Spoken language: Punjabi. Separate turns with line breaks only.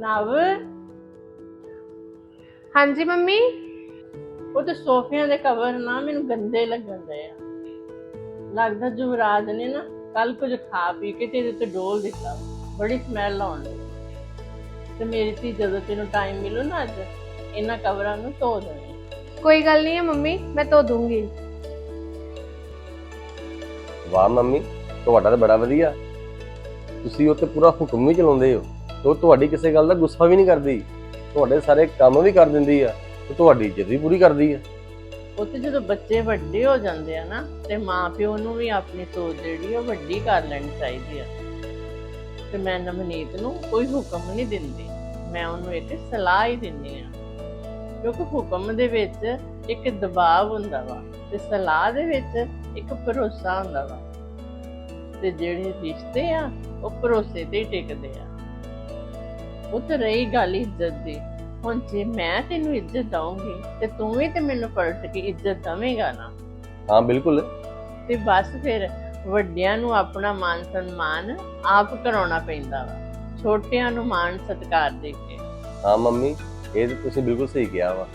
ਨਵ
ਹਾਂਜੀ ਮੰਮੀ?
ਉਹ ਤੇ ਸੋਫਿਆਂ ਦੇ ਕਵਰ ਨਾ ਮੈਨੂੰ ਗੰਦੇ ਲੱਗਣ ਦੇ ਆ। ਲੱਗਦਾ ਜੁਵਰਾਜ ਨੇ ਨਾ ਕੱਲ ਕੁਝ ਖਾ ਪੀ ਕੇ ਤੇ ਇਹਦੇ ਤੇ ਡੋਲ ਦਿੱਤਾ। ਬੜੀ ਸਮੈਲ ਆਉਣ ਲੱਗੀ ਤੇ ਮੇਰੀ ਧੀ ਜਦੋਂ ਤੈਨੂੰ ਟਾਈਮ ਮਿਲੂ ਨਾ ਅੱਜ ਇਹਨਾਂ ਕਵਰਾਂ ਨੂੰ ਧੋ ਦੇਣੀ।
ਕੋਈ ਗੱਲ ਨਹੀਂ ਹੈ ਮੰਮੀ ਮੈਂ ਧੋ ਦੂੰਗੀ।
ਵਾਹ ਮੰਮੀ ਤੁਹਾਡਾ ਤਾਂ ਬੜਾ ਵਧੀਆ। ਤੁਸੀਂ ਉੱਤੇ ਪੂਰਾ ਹੁਕਮ ਵੀ ਚਲਾਉਂਦੇ ਹੋ। ਉਹ ਤੁਹਾਡੀ ਕਿਸੇ ਗੱਲ ਦਾ ਗੁੱਸਾ ਵੀ ਨਹੀਂ ਕਰਦੀ। ਤੁਹਾਡੇ ਸਾਰੇ ਕੰਮ ਵੀ ਕਰ ਦਿੰਦੀ ਆ ਤੇ ਤੁਹਾਡੀ ਇੱਜ਼ਤ ਵੀ ਪੂਰੀ ਕਰਦੀ ਆ।
ਉਹ ਜਦੋਂ ਬੱਚੇ ਵੱਡੇ ਹੋ ਜਾਂਦੇ ਆ ਨਾ, ਤੇ ਮਾਪਿਓ ਨੂੰ ਵੀ ਆਪਣੀ ਸੋਚ ਜਿਹੜੀ ਉਹ ਵੱਡੀ ਕਰ ਲੈਣੀ ਚਾਹੀਦੀ ਆ। ਤੇ ਮੈਂ ਨਵਨੀਤ ਨੂੰ ਕੋਈ ਹੁਕਮ ਨਹੀਂ ਦਿੰਦੀ। ਮੈਂ ਉਹਨੂੰ ਇੱਕ ਸਲਾਹ ਹੀ ਦਿੰਦੀ ਆ। ਕਿਉਂਕਿ ਹੁਕਮ ਦੇ ਵਿੱਚ ਇੱਕ ਦਬਾਅ ਹੁੰਦਾ ਵਾ ਤੇ ਸਲਾਹ ਦੇ ਵਿੱਚ ਇੱਕ ਭਰੋਸਾ ਹੁੰਦਾ ਵਾ। ਤੇ ਜਿਹੜੇ ਰਿਸ਼ਤੇ ਆ, ਉਹ ਭਰੋਸੇ ਤੇ ਟਿਕਦੇ ਆ। ਉਹ ਤੇ ਰਹੀ ਗੱਲ ਇੱਜ਼ਤ ਦੀ। ਹੁਣ ਜੇ ਮੈਂ ਤੈਨੂੰ ਇੱਜ਼ਤ ਦਵਾਂਗੀ ਤੇ ਤੂੰ ਵੀ ਤੇ ਮੈਨੂੰ ਪਲਟ ਕੇ ਇੱਜ਼ਤ ਦਵੇਂਗਾ ਨਾ।
ਹਾਂ ਬਿਲਕੁਲ।
ਤੇ ਬਸ ਫਿਰ ਵੱਡਿਆਂ ਨੂੰ ਆਪਣਾ ਮਾਨ ਸਨਮਾਨ ਆਪ ਕਰਾਉਣਾ ਪੈਂਦਾ ਵਾ। ਛੋਟਿਆਂ ਨੂੰ ਮਾਨ ਸਤਿਕਾਰ ਦੇ ਕੇ।
ਹਾਂ ਮੰਮੀ ਇਹ ਤੁਸੀਂ ਬਿਲਕੁਲ ਸਹੀ ਕਿਹਾ ਵਾ।